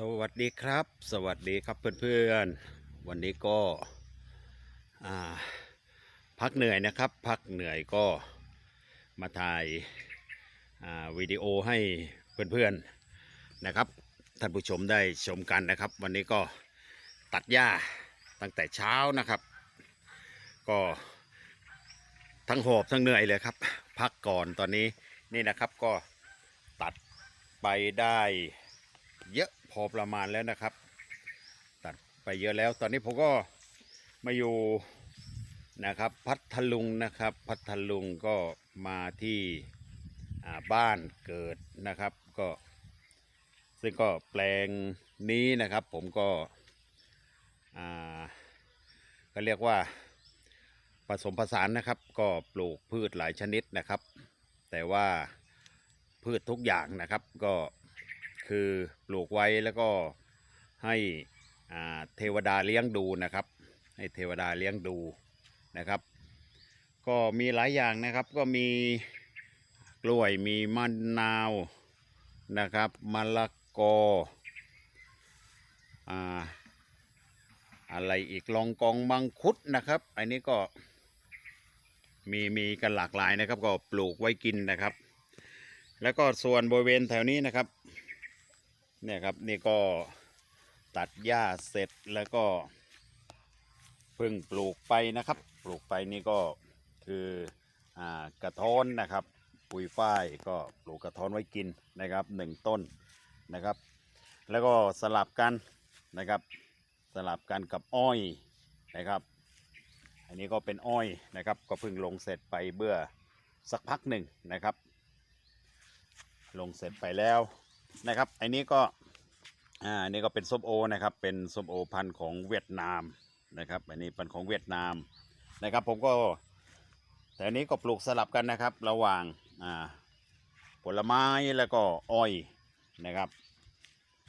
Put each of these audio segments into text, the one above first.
สวัสดีครับ สวัสดีครับเพื่อนๆ วันนี้ก็พักเหนื่อยนะครับ พักเหนื่อยก็มาถ่ายาวิดีโอให้เพื่อนๆนะครับท่านผู้ชมได้ชมกันนะครับ วันนี้ก็ตัดหญ้าตั้งแต่เช้านะครับ ก็ทั้งหอบทั้งเหนื่อยเลยครับ พักก่อนตอนนี้นี่นะครับก็ตัดไปได้ เยอะพอประมาณแล้วนะครับ ตัดไปเยอะแล้ว ตอนนี้ผมก็มาอยู่นะครับ พัทลุงนะครับ พัทลุงก็มาที่บ้านเกิดนะครับ ก็ซึ่งก็แปลงนี้นะครับ ผมก็อ่าก็เรียกว่าผสมผสานนะครับ ก็ปลูกพืชหลายชนิดนะครับ แต่ว่าพืชทุกอย่างนะครับก็ คือปลูกไว้แล้วก็ให้เทวดาเลี้ยงดูนะครับ ให้เทวดาเลี้ยงดูนะครับ ก็มีหลายอย่างนะครับก็มีกล้วยมีมะนาวนะครับมะละกออ่าอะไรอีกลองกองมังคุดนะครับ อันนี้ก็มีมีกันหลากหลายนะครับ ก็ปลูกไว้กินนะครับ แล้วก็ส่วนบริเวณแถวนี้นะครับ เนี่ยครับนี่ก็ตัดหญ้าเสร็จแล้วก็เพิ่งปลูกไปนะครับ ปลูกไปนี่ก็คืออ่ากระท้อนนะครับ ปุยฝ้ายก็ปลูกกระท้อนไว้กินนะครับหนึ่งต้นนะครับ แล้วก็สลับกันนะครับ สลับกันกับอ้อยนะครับ อันนี้ก็เป็นอ้อยนะครับ ก็เพิ่งลงเสร็จไปเบื่อสักพักหนึ่งนะครับ ลงเสร็จไปแล้ว นะครับอันนี้ก็อ่าอันนี้ก็เป็นส้มโอนะครับ เป็นส้มโอพันธุ์ของเวียดนามนะครับอันนี้พันธุ์ของเวียดนามนะครับ ผมก็แต่อันนี้ก็ปลูกสลับกันนะครับ ระหว่างอ่าผลไม้แล้วก็อ้อยนะครับ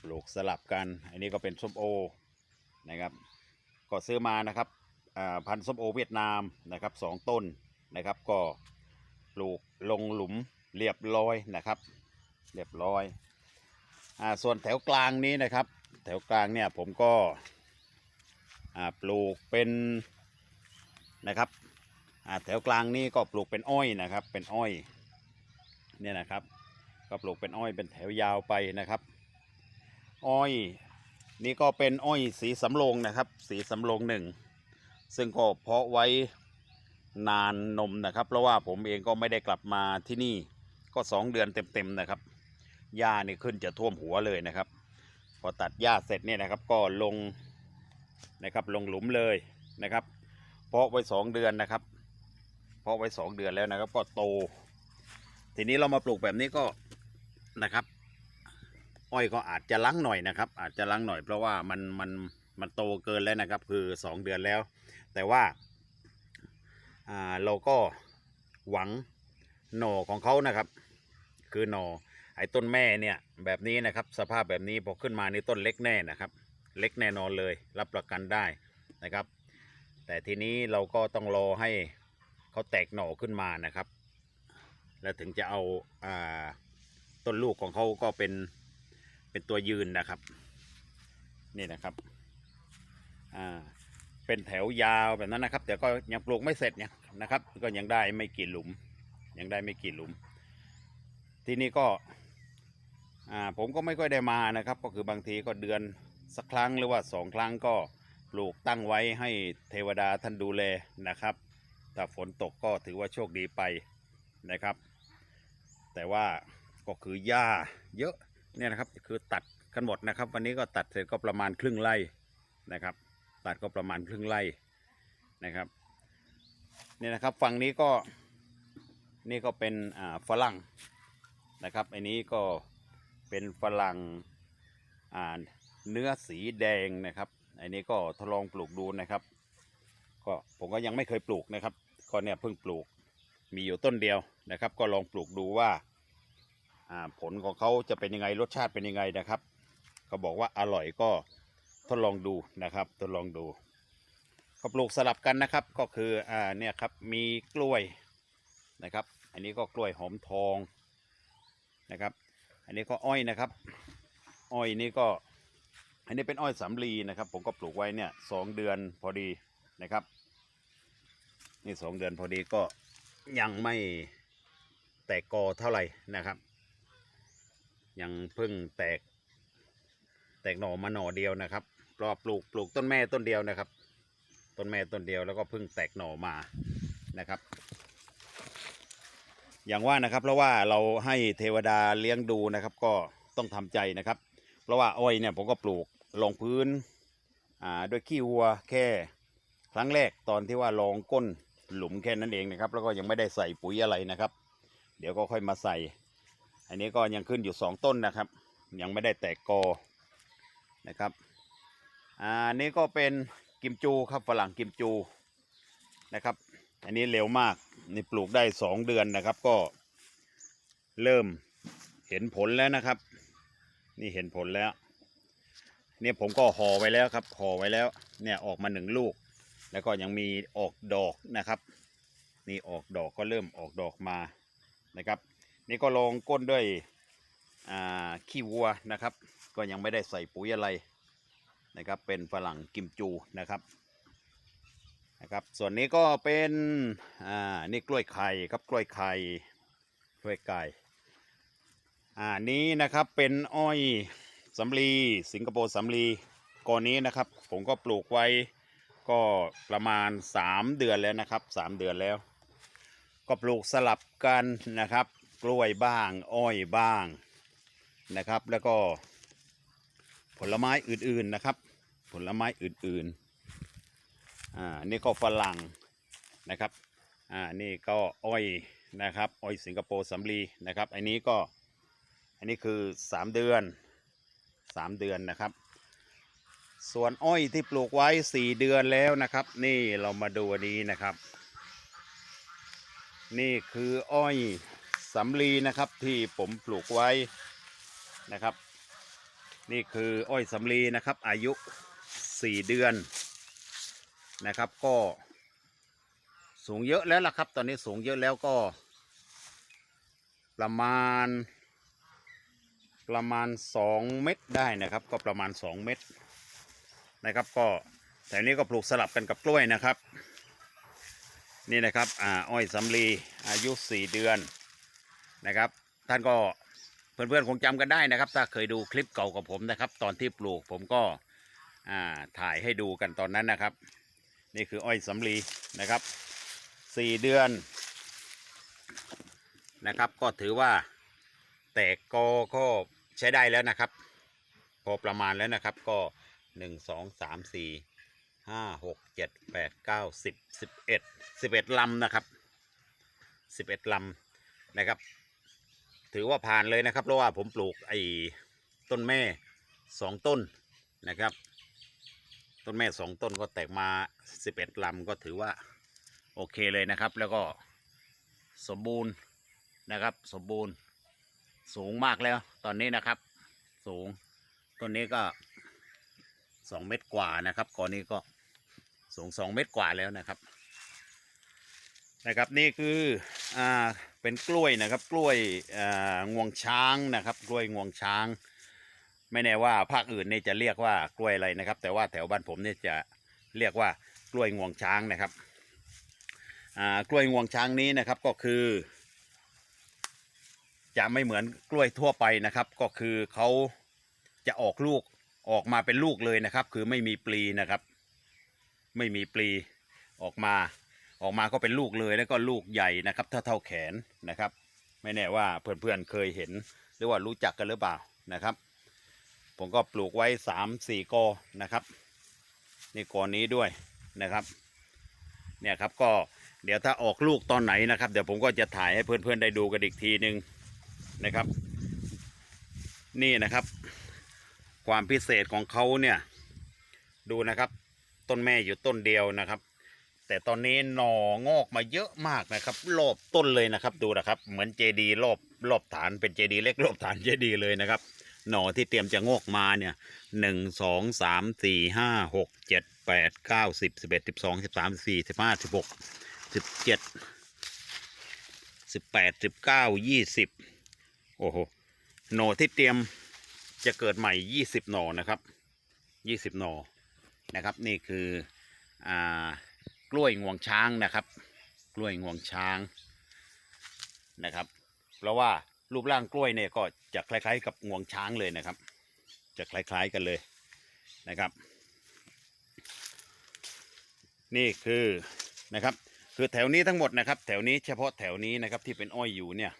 ปลูกสลับกัน อันนี้ก็เป็นส้มโอนะครับ ก็ซื้อมานะครับอ่าพันธุ์ส้มโอเวียดนามนะครับสองต้นนะครับ ก็ปลูกลงหลุมเรียบร้อยนะครับ เรียบร้อย อ่าส่วนแถวกลางนี้นะครับ แถวกลางเนี่ยผมก็อ่าปลูกเป็นนะครับอ่าแถวกลางนี้ก็ปลูกเป็นอ้อยนะครับ เป็นอ้อยเนี่ยนะครับ ก็ปลูกเป็นอ้อยเป็นแถวยาวไปนะครับ อ้อยนี่ก็เป็นอ้อยสีสำโรงนะครับ สีสำโรงหนึ่งซึ่งก็เพาะไว้นานนมนะครับ เพราะว่าผมเองก็ไม่ได้กลับมาที่นี่ก็สองเดือนเต็มๆนะครับ หญ้านี่ขึ้นจะท่วมหัวเลยนะครับ พอตัดหญ้าเสร็จเนี่ยนะครับ ก็ลงนะครับลงหลุมเลยนะครับ เพาะไว้สองเดือนนะครับ เพาะไว้สองเดือนแล้วนะครับ ก็โต ทีนี้เรามาปลูกแบบนี้ก็นะครับ อ้อยก็อาจจะลังหน่อยนะครับ อาจจะลังหน่อยเพราะว่ามันมันมันโตเกินแล้วนะครับ คือสองเดือนแล้ว แต่ว่าอ่าเราก็หวังหน่อของเขานะครับ คือหน่อ ไอ้ต้นแม่เนี่ยแบบนี้นะครับสภาพแบบนี้พอขึ้นมานี่ต้นเล็กแน่นะครับ เล็กแน่นอนเลยรับประกันได้นะครับ แต่ทีนี้เราก็ต้องรอให้เขาแตกหน่อขึ้นมานะครับ แล้วถึงจะเอาอาต้นลูกของเขาก็เป็นเป็นตัวยืนนะครับ นี่นะครับอ่าเป็นแถวยาวแบบนั้นนะครับ แต่ก็ยังปลูกไม่เสร็จเนี่ยนะครับ ก็ยังได้ไม่กี่หลุม ยังได้ไม่กี่หลุม ทีนี้ก็ อ่าผมก็ไม่ค่อยได้มานะครับ ก็คือบางทีก็เดือนสักครั้งหรือว่าสองครั้งก็ปลูกตั้งไว้ให้เทวดาท่านดูแลนะครับถ้าฝนตกก็ถือว่าโชคดีไปนะครับ แต่ว่าก็คือหญ้าเยอะเนี่ยนะครับคือตัดกันหมดนะครับ วันนี้ก็ตัดเสร็จก็ประมาณครึ่งไร่นะครับ ตัดก็ประมาณครึ่งไร่นะครับเนี่ยนะครับฝั่งนี้ก็นี่ก็เป็นอ่าฝรั่งนะครับอันนี้ก็ เป็นฝรั่งเนื้อสีแดงนะครับ อันนี้ก็ทดลองปลูกดูนะครับ ก็ผมก็ยังไม่เคยปลูกนะครับ ก็เนี่ยเพิ่งปลูกมีอยู่ต้นเดียวนะครับ ก็ลองปลูกดูว่าอ่าผลของเขาจะเป็นยังไงรสชาติเป็นยังไงนะครับเขาบอกว่าอร่อยก็ทดลองดูนะครับทดลองดูก็ปลูกสลับกันนะครับก็คืออ่าเนี่ยครับมีกล้วยนะครับ อันนี้ก็กล้วยหอมทองนะครับ อันนี้ก็อ้อยนะครับ อ้อยนี่ก็ อันนี้เป็นอ้อยสำลีนะครับ ผมก็ปลูกไว้เนี่ยสองเดือนพอดีนะครับ นี่สองเดือนพอดีก็ยังไม่แตกกอเท่าไหร่นะครับ ยังเพิ่งแตก แตกหน่อมาหน่อเดียวนะครับรอปลูกปลูกต้นแม่ต้นเดียวนะครับ ต้นแม่ต้นเดียวแล้วก็เพิ่งแตกหน่อมานะครับ อย่างว่านะครับ เพราะว่าเราให้เทวดาเลี้ยงดูนะครับ ก็ต้องทำใจนะครับ เพราะว่าอ้อยเนี่ยผมก็ปลูกลงพื้นด้วยขี้วัวแค่ครั้งแรกตอนที่ว่าลองก้นหลุมแค่นั้นเองนะครับ แล้วก็ยังไม่ได้ใส่ปุ๋ยอะไรนะครับ เดี๋ยวก็ค่อยมาใส่ อันนี้ก็ยังขึ้นอยู่สองต้นนะครับ ยังไม่ได้แตกกอนะครับอันนี้ก็เป็นกิมจูครับฝรั่งกิมจูนะครับ อันนี้เร็วมาก นี่ปลูกได้สองเดือนนะครับ ก็เริ่มเห็นผลแล้วนะครับ นี่เห็นผลแล้ว เนี่ยผมก็ห่อไว้แล้วครับห่อไว้แล้ว เนี่ยออกมาหนึ่งลูก แล้วก็ยังมีออกดอกนะครับ นี่ออกดอกก็เริ่มออกดอกมานะครับ นี่ก็ลองก้นด้วยขี้วัวนะครับ ก็ยังไม่ได้ใส่ปุ๋ยอะไรนะครับ เป็นฝรั่งกิมจูนะครับ นะครับ ส่วนนี้ก็เป็นอ่านี่กล้วยไข่ครับกล้วยไข่กล้วยไก่อ่านี้นะครับเป็นอ้อยสำลีสิงคโปร์สำลีก่อนนี้นะครับ ผมก็ปลูกไว้ก็ประมาณ 3 เดือนแล้วนะครับ 3 เดือนแล้ว ก็ปลูกสลับกันนะครับ กล้วยบ้าง อ้อยบ้างนะครับ แล้วก็ผลไม้อื่นๆนะครับ ผลไม้อื่นๆ อ่านี่ก็ฝรั่งนะครับอ่านี่ก็อ้อยนะครับอ้อยสิงคโปร์สำลีนะครับอันนี้ก็อันนี้คือ 3 เดือน 3 เดือนนะครับ ส่วนอ้อยที่ปลูกไว้ 4 เดือนแล้วนะครับ นี่เรามาดูอันนี้นะครับ นี่คืออ้อยสำลีนะครับที่ผมปลูกไว้นะครับ นี่คืออ้อยสำลีนะครับอายุ 4 เดือน นะครับก็สูงเยอะแล้วล่ะครับ ตอนนี้สูงเยอะแล้วก็ ประมาณ ประมาณ 2 เม็ดได้นะครับ ก็ประมาณ 2 เม็ดนะครับก็แถวนี้ก็ปลูกสลับกันกับกล้วยนะครับ นี่นะครับอ่าอ้อยสำลีอายุ 4 เดือนนะครับ ท่านก็เพื่อนๆคงจำกันได้นะครับ ถ้าเคยดูคลิปเก่ากับผมนะครับ ตอนที่ปลูกผมก็อ่าถ่ายให้ดูกันตอนนั้นนะครับ นี่คืออ้อยสำลีนะครับ4เดือนนะครับ ก็ถือว่าแตกกอก็ใช้ได้แล้วนะครับ พอประมาณแล้วนะครับก็1 2 3 4ห้าหกเจ็ดแปดเก้าสิบสิบเอ็ดสิบเอ็ดลำนะครับสิบเอ็ดลำนะครับ ถือว่าผ่านเลยนะครับ เพราะว่าผมปลูกไอ้ต้นแม่สองต้นนะครับ ต้นแม่สองต้นก็แตกมาสิบเอ็ดลำก็ถือว่าโอเคเลยนะครับ แล้วก็สมบูรณ์นะครับ สมบูรณ์สูงมากแล้ว ตอนนี้นะครับ สูงต้นนี้ก็สองเมตรกว่านะครับก่อนนี้ก็สูงสองเมตรกว่าแล้วนะครับ นะครับนี่คืออ่าเป็นกล้วยนะครับ กล้วยอ่างวงช้างนะครับ กล้วยงวงช้าง ไม่แน่ว่าภาคอื่นนี่จะเรียกว่ากล้วยอะไรนะครับ แต่ว่าแถวบ้านผมนี่จะเรียกว่ากล้วยงวงช้างนะครับอ่ากล้วยงวงช้างนี้นะครับก็คือ จะไม่เหมือนกล้วยทั่วไปนะครับ ก็คือเขาจะออกลูกออกมาเป็นลูกเลยนะครับ คือไม่มีปลีนะครับ ไม่มีปลีออกมาออกมาก็เป็นลูกเลยแล้วก็ลูกใหญ่นะครับเท่าเท่าแขนนะครับ ไม่แน่ว่าเพื่อนๆเคยเห็น หรือว่ารู้จักกันหรือเปล่านะครับ ผมก็ปลูกไว้สามสี่กอนะครับนี่กอนี้ด้วยนะครับ เนี่ยครับก็เดี๋ยวถ้าออกลูกตอนไหนนะครับ เดี๋ยวผมก็จะถ่ายให้เพื่อนๆได้ดูกันอีกทีหนึ่งนะครับ นี่นะครับ ความพิเศษของเขาเนี่ยดูนะครับ ต้นแม่อยู่ต้นเดียวนะครับ แต่ตอนนี้หน่องอกมาเยอะมากนะครับรอบต้นเลยนะครับดูนะครับ เหมือนเจดีรอบรอบฐานเป็นเจดีเล็กรอบฐานเจดีเลยนะครับ หน่อที่เตรียมจะงอกมาเนี่ยหนึ่งสองสามสี่ห้าหกเจ็ดแปดเก้าสิบสิบเอ็ดสิบสองสิบสามสิบสี่สิบห้าสิบหกสิบเจ็ดสิบแปดสิบเก้ายี่สิบโอ้โหหน่อที่เตรียมจะเกิดใหม่ยี่สิบหน่อนะครับยี่สิบหน่อนะครับ นี่คืออ่ากล้วยงวงช้างนะครับ กล้วยงวงช้างนะครับ เพราะว่า รูปร่างกล้วยเนี่ยก็จะคล้าย ๆ กับงวงช้างเลยนะครับ จะคล้ายๆกันเลยนะครับ นี่คือนะครับ คือแถวนี้ทั้งหมดนะครับ แถวนี้เฉพาะแถวนี้นะครับที่เป็นอ้อยอยู่เนี่ย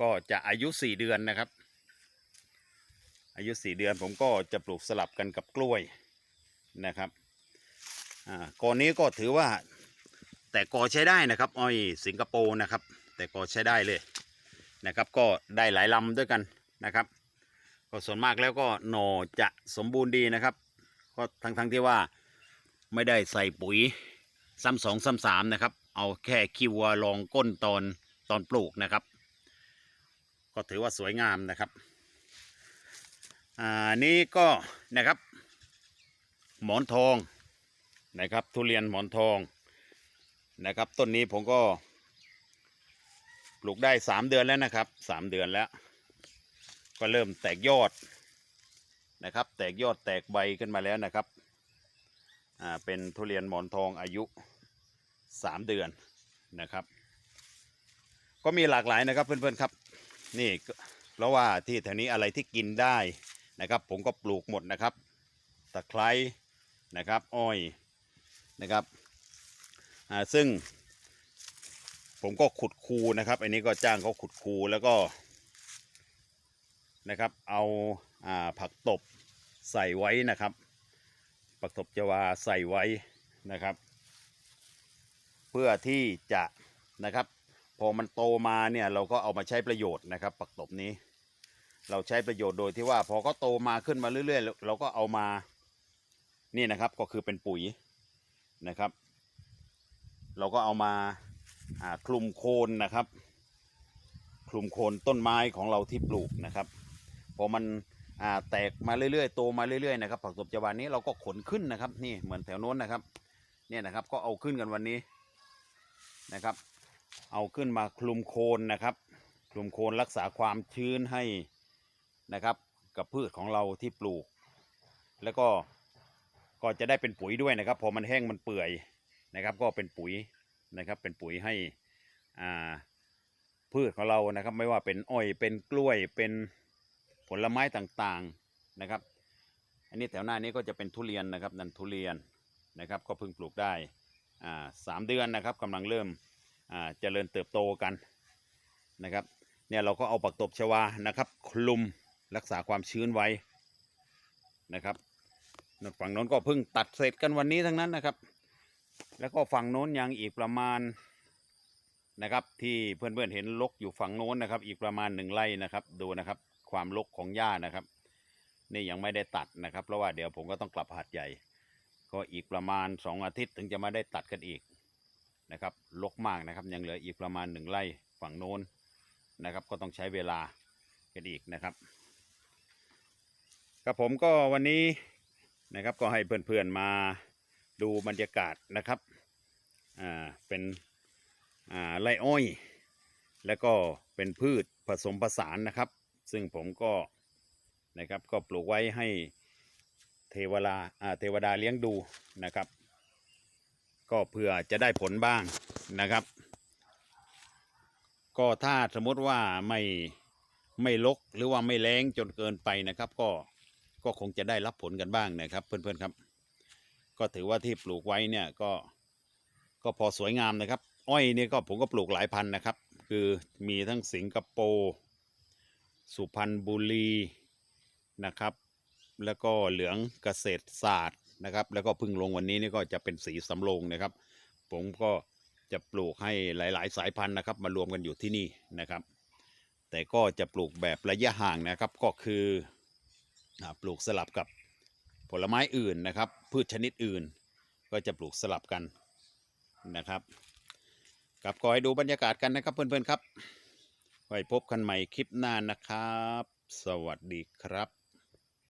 ก็จะอายุสี่เดือนนะครับ อายุสี่เดือนผมก็จะปลูกสลับกันกับกล้วยนะครับอ่าก่อนนี้ก็ถือว่าแต่กอใช้ได้นะครับ อ้อยสิงคโปร์นะครับ แต่กอใช้ได้เลย นะครับ ก็ได้หลายลำด้วยกันนะครับ ก็ส่วนมากแล้วก็หน่อจะสมบูรณ์ดีนะครับ ก็ทั้งทั้งๆที่ว่าไม่ได้ใส่ปุ๋ยซ้ำสองซ้ำสามนะครับ เอาแค่คิวลองก้นตอนตอนปลูกนะครับ ก็ถือว่าสวยงามนะครับอ่านี่ก็นะครับ หมอนทองนะครับ ทุเรียนหมอนทองนะครับ ต้นนี้ผมก็ ปลูกได้สามเดือนแล้วนะครับสามเดือนแล้ว ก็เริ่มแตกยอดนะครับ แตกยอดแตกใบขึ้นมาแล้วนะครับอ่าเป็นทุเรียนหมอนทองอายุสามเดือนนะครับ ก็มีหลากหลายนะครับเพื่อนๆครับ นี่เพราะว่าที่แถวนี้อะไรที่กินได้นะครับ ผมก็ปลูกหมดนะครับ ตะไคร้นะครับ อ้อยนะครับอ่าซึ่ง ผมก็ขุดคูนะครับ อันนี้ก็จ้างเขาขุดคูแล้วก็นะครับ เอาอ่าผักตบใส่ไว้นะครับ ผักตบจวาใส่ไว้นะครับ เพื่อที่จะนะครับ พอมันโตมาเนี่ยเราก็เอามาใช้ประโยชน์นะครับ ผักตบนี้ เราใช้ประโยชน์โดยที่ว่าพอเขาโตมาขึ้นมาเรื่อยๆ เราเราก็เอามานี่นะครับก็คือเป็นปุ๋ยนะครับ เราก็เอามา คลุมโคนนะครับ คลุมโคนต้นไม้ของเราที่ปลูกนะครับพอมันแตกมาเรื่อยๆโตมาเรื่อยๆนะครับผักตบจวานนี้เราก็ขนขึ้นนะครับนี่เหมือนแถวโน้นนะครับเนี่ยนะครับก็เอาขึ้นกันวันนี้นะครับ เอาขึ้นมาคลุมโคนนะครับ คลุมโคนรักษาความชื้นให้นะครับ กับพืชของเราที่ปลูก แล้วก็ก็จะได้เป็นปุ๋ยด้วยนะครับ พอมันแห้งมันเปื่อยนะครับ ก็เป็นปุ๋ย นะครับ เป็นปุ๋ยให้อ่าพืชของเรานะครับ ไม่ว่าเป็นอ้อยเป็นกล้วยเป็นผลไม้ต่างๆนะครับ อันนี้แถวหน้านี้ก็จะเป็นทุเรียนนะครับนั่นทุเรียนนะครับก็เพิ่งปลูกได้อ่าสามเดือนนะครับกำลังเริ่มอ่าเจริญเติบโตกันนะครับเนี่ยเราก็เอาปักตบชวานะครับ คลุมรักษาความชื้นไว้นะครับฝั่งโน้นก็เพิ่งตัดเสร็จกันวันนี้ทั้งนั้นนะครับ แล้วก็ฝั่งโน้นยังอีกประมาณนะครับ ที่เพื่อนๆเห็นลกอยู่ฝั่งโน้นนะครับ อีกประมาณหนึ่งไร่นะครับ ดูนะครับ ความลกของหญ้านะครับ นี่ยังไม่ได้ตัดนะครับ เพราะว่าเดี๋ยวผมก็ต้องกลับหาดใหญ่ ก็อีกประมาณสองอาทิตย์ถึงจะมาได้ตัดกันอีกนะครับลกมากนะครับ ยังเหลืออีกประมาณหนึ่งไร่ฝั่งโน้นนะครับ ก็ต้องใช้เวลากันอีกนะครับครับผมก็วันนี้นะครับก็ให้เพื่อนๆมาดูบรรยากาศนะครับ อ่าเป็นอ่าไรอ้อย แล้วก็เป็นพืชผสมผสานนะครับ ซึ่งผมก็นะครับก็ปลูกไว้ให้เทวดาอ่าเทวดาเลี้ยงดูนะครับ ก็เพื่อจะได้ผลบ้างนะครับ ก็ถ้าสมมติว่าไม่ไม่ลกหรือว่าไม่แรงจนเกินไปนะครับ ก็ก็คงจะได้รับผลกันบ้างนะครับ เพื่อนๆครับ ก็ถือว่าที่ปลูกไว้เนี่ยก็ ก็พอสวยงามนะครับ อ้อยนี่ก็ผมก็ปลูกหลายพันนะครับ คือมีทั้งสิงคโปร์สุพรรณบุรีนะครับ แล้วก็เหลืองเกษตรศาสตร์นะครับ แล้วก็พึ่งลงวันนี้นี่ก็จะเป็นสีสำโรงนะครับ ผมก็จะปลูกให้หลาย ๆ สายพันธุ์นะครับ มารวมกันอยู่ที่นี่นะครับ แต่ก็จะปลูกแบบระยะห่างนะครับก็คือปลูกสลับกับผลไม้อื่นนะครับ พืชชนิดอื่น ก็จะปลูกสลับกัน นะครับกับขอให้ดูบรรยากาศกันนะครับเพื่อนๆครับไว้พบกันใหม่คลิปหน้านะครับ สวัสดีครับ